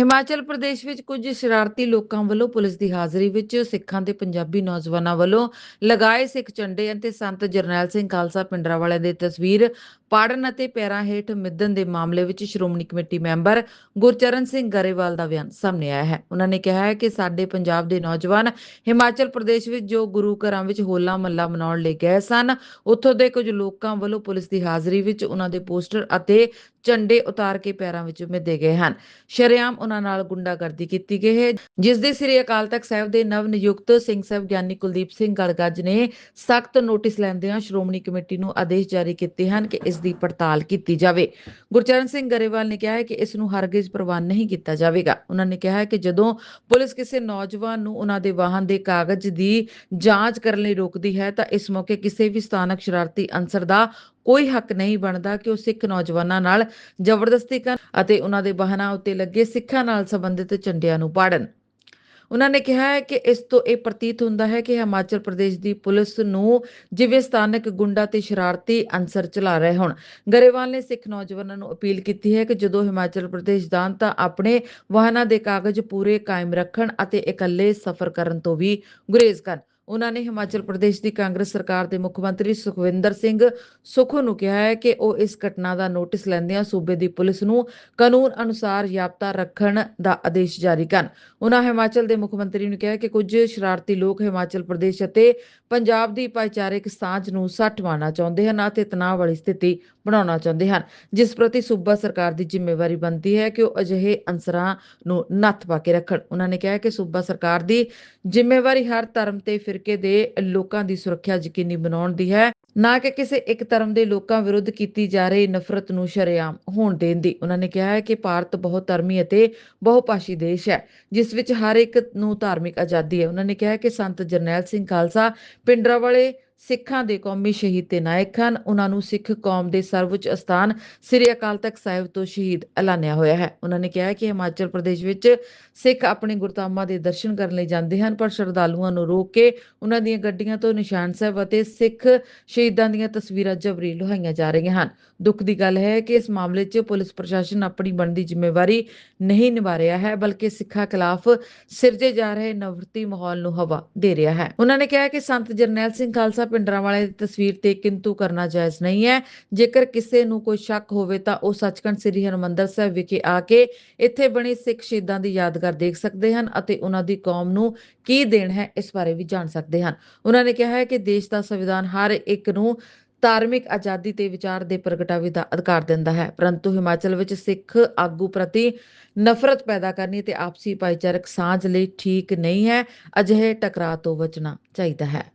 ਹਿਮਾਚਲ ਪ੍ਰਦੇਸ਼ ਵਿੱਚ ਕੁਝ ਸ਼ਰਾਰਤੀ ਲੋਕਾਂ ਵੱਲੋਂ ਪੁਲਿਸ ਦੀ ਹਾਜ਼ਰੀ ਵਿੱਚ ਸਿੱਖਾਂ ਤੇ ਪੰਜਾਬੀ ਨੌਜਵਾਨਾਂ ਵੱਲੋਂ ਲਗਾਏ ਸਿੱਖ ਝੰਡੇ ਅਤੇ ਸੰਤ ਜਰਨੈਲ ਸਿੰਘ ਖਾਲਸਾ ਪਿੰਡਰਾਵਾਲੇ ਦੀ ਤਸਵੀਰ ਪਾੜਨ ਅਤੇ ਪੈਰਾਂ ਹੇਠ ਮਿੱਧਣ ਦੇ ਮਾਮਲੇ ਵਿੱਚ ਸ਼੍ਰੋਮਣੀ ਕਮੇਟੀ ਮੈਂਬਰ ਗੁਰਚਰਨ ਸਿੰਘ ਗਰੇਵਾਲ ਦਾ ਬਿਆਨ ਸਾਹਮਣੇ ਆਇਆ ਹੈ। ਉਹਨਾਂ ਨੇ ਕਿਹਾ ਹੈ ਕਿ ਸਾਡੇ ਪੰਜਾਬ ਦੇ ਨੌਜਵਾਨ ਹਿਮਾਚਲ ਪ੍ਰਦੇਸ਼ ਵਿੱਚ ਜੋ ਗੁਰੂ ਘਰਾਂ ਵਿੱਚ ਹੋਲਾ ਮਹੱਲਾ ਮਨਾਉਣ ਲਈ ਗਏ ਸਨ, ਉੱਥੋਂ ਦੇ ਕੁਝ ਲੋਕਾਂ ਵੱਲੋਂ ਪੁਲਿਸ ਦੀ ਹਾਜ਼ਰੀ ਵਿੱਚ ਉਹਨਾਂ ਦੇ ਪੋਸਟਰ ਅਤੇ ਝੰਡੇ ਉਤਾਰ ਕੇ ਪੈਰਾਂ ਵਿੱਚ ਮਿੱਧੇ ਗਏ ਹਨ। ਸ਼ਰੇਆਮ ਉਹਨਾਂ ਨਾਲ ਗੁੰਡਾਗਰਦੀ ਕੀਤੀ ਗਈ ਹੈ। ਜਿਸ ਦੇ ਸ੍ਰੀ ਅਕਾਲ ਤਖਤ ਸਾਹਿਬ ਦੇ ਨਵ ਨਿਯੁਕਤ ਸਿੰਘ ਸਾਹਿਬ ਗਿਆਨੀ ਕੁਲਦੀਪ ਸਿੰਘ ਗੜਗੱਜ ਨੇ ਸਖਤ ਨੋਟਿਸ ਲੈਂਦਿਆਂ ਸ਼੍ਰੋਮਣੀ ਕਮੇਟੀ ਨੂੰ ਆਦੇਸ਼ ਜਾਰੀ ਕੀਤੇ ਹਨ ਕਿ ਇਸ ਦੀ ਪੜਤਾਲ ਕੀਤੀ ਜਾਵੇ। ਗੁਰਚਰਨ ਸਿੰਘ ਗਰੇਵਾਲ ਨੇ ਕਿਹਾ ਹੈ ਕਿ ਇਸ ਨੂੰ ਹਰਗਿਜ਼ ਪ੍ਰਵਾਨ ਨਹੀਂ ਕੀਤਾ ਜਾਵੇਗਾ। ਉਹਨਾਂ ਨੇ ਕਿਹਾ ਹੈ ਕਿ ਜਦੋਂ ਪੁਲਿਸ ਕਿਸੇ ਨੌਜਵਾਨ ਨੂੰ ਉਹਨਾਂ ਦੇ ਵਾਹਨ ਦੇ ਕਾਗਜ਼ ਦੀ ਜਾਂਚ ਕਰਨ ਲਈ ਰੋਕਦੀ ਹੈ ਤਾਂ ਇਸ ਮੌਕੇ ਕਿਸੇ ਵੀ ਸਥਾਨਕ ਸ਼ਰਾਰਤੀ ਅਨਸਰ ਦਾ ਕੋਈ ਹੱਕ ਨਹੀਂ ਬਣਦਾ ਕਿ ਉਹ ਸਿੱਖ ਨੌਜਵਾਨਾਂ ਨਾਲ ਜ਼ਬਰਦਸਤੀ ਕਰਨ ਅਤੇ ਉਹਨਾਂ ਦੇ ਵਾਹਨਾਂ ਉੱਤੇ ਲੱਗੇ ਸਿੱਖਾਂ ਨਾਲ ਸੰਬੰਧਿਤ ਝੰਡਿਆਂ ਨੂੰ ਪਾੜਨ। ਉਹਨਾਂ ਨੇ ਕਿਹਾ ਹੈ ਕਿ ਇਸ ਤੋਂ ਇਹ ਪ੍ਰਤੀਤ ਹੁੰਦਾ ਹੈ ਕਿ ਹਿਮਾਚਲ ਪ੍ਰਦੇਸ਼ ਦੀ ਪੁਲਿਸ ਨੂੰ ਜਿਵੇਂ ਸਥਾਨਕ ਗੁੰਡਾ ਤੇ ਸ਼ਰਾਰਤੀ ਅਨਸਰ ਚਲਾ ਰਹੇ ਹੋਣ। ਗਰੇਵਾਲ ਨੇ ਸਿੱਖ ਨੌਜਵਾਨਾਂ ਨੂੰ ਅਪੀਲ ਕੀਤੀ ਹੈ ਕਿ ਜਦੋਂ ਹਿਮਾਚਲ ਪ੍ਰਦੇਸ਼ ਜਾਣ ਤਾਂ ਆਪਣੇ ਵਾਹਨਾਂ ਦੇ ਕਾਗਜ਼ ਪੂਰੇ ਕਾਇਮ ਰੱਖਣ ਅਤੇ ਇਕੱਲੇ ਸਫ਼ਰ ਕਰਨ ਤੋਂ ਵੀ ਗੁਰੇਜ਼ ਕਰਨ। ਉਹਨਾਂ ਨੇ ਹਿਮਾਚਲ ਪ੍ਰਦੇਸ਼ ਦੀ ਕਾਂਗਰਸ ਸਰਕਾਰ ਦੇ ਮੁੱਖ ਮੰਤਰੀ ਸੁਖਵਿੰਦਰ ਸਿੰਘ ਸੁਖੋ ਨੂੰ ਕਿਹਾ ਹੈ ਕਿ ਉਹ ਇਸ ਘਟਨਾ ਦਾ ਨੋਟਿਸ ਲੈਂਦਿਆਂ ਸੂਬੇ ਦੀ ਪੁਲਿਸ ਨੂੰ ਕਾਨੂੰਨ ਅਨੁਸਾਰ ਯਾਬਤਾ ਰੱਖਣ ਦਾ ਆਦੇਸ਼ ਜਾਰੀ ਕਰਨ। ਉਹਨਾਂ ਹਿਮਾਚਲ ਦੇ ਮੁੱਖ ਮੰਤਰੀ ਨੂੰ ਕਿਹਾ ਕਿ ਕੁਝ ਸ਼ਰਾਰਤੀ ਲੋਕ ਹਿਮਾਚਲ ਪ੍ਰਦੇਸ਼ ਅਤੇ ਪੰਜਾਬ ਦੀ ਭਾਈਚਾਰਕ ਸਾਂਝ ਨੂੰ ਸੱਟ ਮਾਰਨਾ ਚਾਹੁੰਦੇ ਹਨ ਅਤੇ ਤਣਾਅ ਵਾਲੀ ਸਥਿਤੀ ਬਣਾਉਣਾ ਚਾਹੁੰਦੇ ਹਨ। ਜਿਸ ਪ੍ਰਤੀ ਸੂਬਾ ਸਰਕਾਰ ਦੀ ਜ਼ਿੰਮੇਵਾਰੀ ਬਣਦੀ ਹੈ ਕਿ ਉਹ ਅਜਿਹੇ ਅਨਸਰਾਂ ਨੂੰ ਨੱਥ ਪਾ ਕੇ ਰੱਖਣ। ਉਹਨਾਂ ਨੇ ਕਿਹਾ ਕਿ ਸੂਬਾ ਸਰਕਾਰ ਦੀ ਜ਼ਿੰਮੇਵਾਰੀ ਹਰ ਧਰਮ ਤੇ ਫਿਰ ਫਿਰਕੇ ਦੇ ਲੋਕਾਂ ਦੀ ਸੁਰੱਖਿਆ ਯਕੀਨੀ ਬਣਾਉਣ ਦੀ ਹੈ। ਨਾ ਕਿ ਕਿਸੇ ਇੱਕ ਧਰਮ ਦੇ ਲੋਕਾਂ ਵਿਰੁੱਧ ਕੀਤੀ ਜਾ ਰਹੀ ਨਫ਼ਰਤ ਨੂੰ ਸ਼ਰੇਆਮ ਹੋਣ ਦੇਣ ਦੀ। ਉਹਨਾਂ ਨੇ ਕਿਹਾ ਹੈ ਕਿ ਭਾਰਤ ਬਹੁਤ ਧਰਮੀ ਅਤੇ ਬਹੁਪਾਸ਼ੀ ਦੇਸ਼ ਹੈ, ਜਿਸ ਵਿੱਚ ਹਰ ਇੱਕ ਨੂੰ ਧਾਰਮਿਕ ਆਜ਼ਾਦੀ ਹੈ। ਉਹਨਾਂ ਨੇ ਕਿਹਾ ਕਿ ਸੰਤ ਜਰਨੈਲ ਸਿੰਘ ਖਾਲਸਾ ਪਿੰਡਰਾਵਾਲੇ ਸਿੱਖਾਂ ਦੇ ਕੌਮੀ ਸ਼ਹੀਦ ਤੇ ਨਾਇਕ ਹਨ। ਉਹਨਾਂ ਨੂੰ ਸਿੱਖ ਕੌਮ ਦੇ ਸਰਵਉੱਚ ਅਸਥਾਨ ਸ੍ਰੀ ਅਕਾਲ ਤਖਤ ਸਾਹਿਬ ਤੋਂ ਸ਼ਹੀਦ ਐਲਾਨਿਆ ਹੋਇਆ ਹੈ। ਉਹਨਾਂ ਨੇ ਕਿਹਾ ਕਿ ਹਿਮਾਚਲ ਪ੍ਰਦੇਸ਼ ਵਿੱਚ ਸਿੱਖ ਆਪਣੇ ਗੁਰਧਾਮਾਂ ਦੇ ਦਰਸ਼ਨ ਕਰਨ ਲਈ ਜਾਂਦੇ ਹਨ, ਪਰ ਸ਼ਰਧਾਲੂਆਂ ਨੂੰ ਰੋਕ ਕੇ ਉਹਨਾਂ ਦੀਆਂ ਗੱਡੀਆਂ ਤੋਂ ਨਿਸ਼ਾਨ ਸਾਹਿਬ ਅਤੇ ਸਿੱਖ ਸ਼ਹੀਦਾਂ ਦੀਆਂ ਤਸਵੀਰਾਂ ਜਬਰੀ ਲੁਹਾਈਆਂ ਜਾ ਰਹੀਆਂ ਹਨ। ਦੁੱਖ ਦੀ ਗੱਲ ਹੈ ਕਿ ਇਸ ਮਾਮਲੇ 'ਚ ਪੁਲਿਸ ਪ੍ਰਸ਼ਾਸਨ ਆਪਣੀ ਬਣਦੀ ਜ਼ਿੰਮੇਵਾਰੀ ਨਹੀਂ ਨਿਭਾ ਰਿਹਾ ਹੈ, ਬਲਕਿ ਸਿੱਖਾਂ ਖਿਲਾਫ ਸਿਰਜੇ ਜਾ ਰਹੇ ਨਫ਼ਰਤੀ ਮਾਹੌਲ ਨੂੰ ਹਵਾ ਦੇ ਰਿਹਾ ਹੈ। ਉਹਨਾਂ ਨੇ ਕਿਹਾ ਕਿ ਸੰਤ ਜਰਨੈਲ ਸਿੰਘ ਖਾਲਸਾ ਪਿੰਡਰਾਂਵਾਲੇ ਦੀ ਤਸਵੀਰ ਤੇ ਕਿੰਤੂ ਕਰਨਾ ਜਾਇਜ਼ ਨਹੀਂ ਹੈ। ਜੇਕਰ ਕਿਸੇ ਨੂੰ ਕੋਈ ਸ਼ੱਕ ਹੋਵੇ ਤਾਂ ਉਹ ਸੱਚਖੰਡ ਸ੍ਰੀ ਹਰਿਮੰਦਰ ਸਾਹਿਬ ਵਿਖੇ ਆ ਕੇ ਇੱਥੇ ਬਣੇ ਸਿੱਖ ਸ਼ਹੀਦਾਂ ਦੀ ਯਾਦਗਾਰ ਦੇਖ ਸਕਦੇ ਹਨ ਅਤੇ ਉਹਨਾਂ ਦੀ ਕੌਮ ਨੂੰ ਕੀ ਦੇਣ ਹੈ ਇਸ ਬਾਰੇ ਵੀ ਜਾਣ ਸਕਦੇ ਹਨ। ਉਹਨਾਂ ਨੇ ਕਿਹਾ ਹੈ ਕਿ ਦੇਸ਼ ਦਾ ਸੰਵਿਧਾਨ ਹਰ ਇੱਕ ਨੂੰ ਧਾਰਮਿਕ ਆਜ਼ਾਦੀ ਤੇ ਵਿਚਾਰ ਦੇ ਪ੍ਰਗਟਾਵੇ ਦਾ ਅਧਿਕਾਰ ਦਿੰਦਾ ਹੈ, ਪਰੰਤੂ ਹਿਮਾਚਲ ਵਿੱਚ ਸਿੱਖ ਆਗੂ ਪ੍ਰਤੀ ਨਫ਼ਰਤ ਪੈਦਾ ਕਰਨੀ ਤੇ ਆਪਸੀ ਭਾਈਚਾਰਕ ਸਾਂਝ ਲਈ ਠੀਕ ਨਹੀਂ ਹੈ, ਅਜਿਹੇ ਟਕਰਾਅ ਤੋਂ ਬਚਣਾ ਚਾਹੀਦਾ ਹੈ।